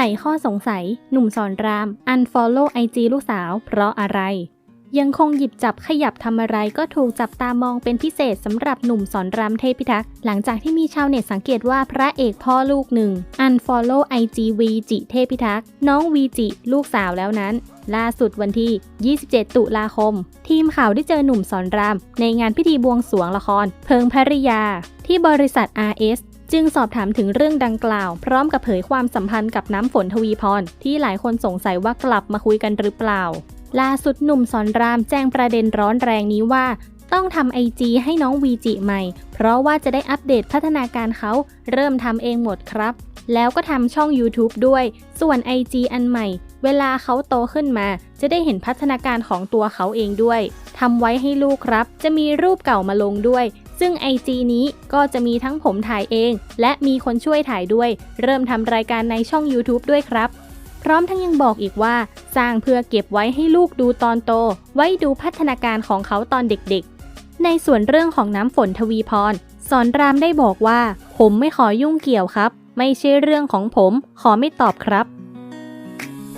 ไขข้อสงสัย หนุ่มสอนราม unfollow IG ลูกสาว เพราะอะไร ยังคงหยิบจับขยับทำอะไรก็ถูกจับตามองเป็นพิเศษสำหรับหนุ่มสอนรามเทพิทักษ์หลังจากที่มีชาวเน็ตสังเกตว่าพระเอกพ่อลูกหนึ่ง unfollow IG วีจิเทพิทักษ์น้องวีจิลูกสาวแล้วนั้นล่าสุดวันที่ 27 ตุลาคม ทีมข่าวได้เจอหนุ่มสอนราม ในงานพิธีบวงสรวงละคร เพิงภริยา ที่บริษัท RS จึงสอบถามถึงเรื่องดังกล่าว พร้อมกับเผยความสัมพันธ์กับน้ำฝนทวีพรที่หลายคนสงสัยว่ากลับมาคุยกันหรือเปล่า ล่าสุดหนุ่มสอนรามแจ้งประเด็นร้อนแรงนี้ว่า ต้องทำไอจีให้น้องวีจิใหม่ เพราะว่าจะได้อัปเดตพัฒนาการเขา เริ่มทำเองหมดครับ แล้วก็ทำช่อง YouTube ด้วย ส่วน IG อันใหม่ เวลาเขาโตขึ้นมา จะได้เห็นพัฒนาการของตัวเขาเองด้วย ทำไว้ให้ลูกครับ จะมีรูปเก่ามาลงด้วย ซึ่ง IG นี้ก็จะมีทั้งผมถ่ายเอง และมีคนช่วยถ่ายด้วย เริ่มทำรายการในช่อง YouTube ด้วยครับ พร้อมทั้งยังบอกอีกว่า สร้างเพื่อเก็บไว้ให้ลูกดูตอนโต ไว้ดูพัฒนาการของเขาตอนเด็กๆ ในส่วนเรื่องของน้ำฝนทวีพร สอนรามได้บอกว่า ผมไม่ขอยุ่งเกี่ยวครับ ไม่ใช่เรื่องของผม ขอไม่ตอบครับ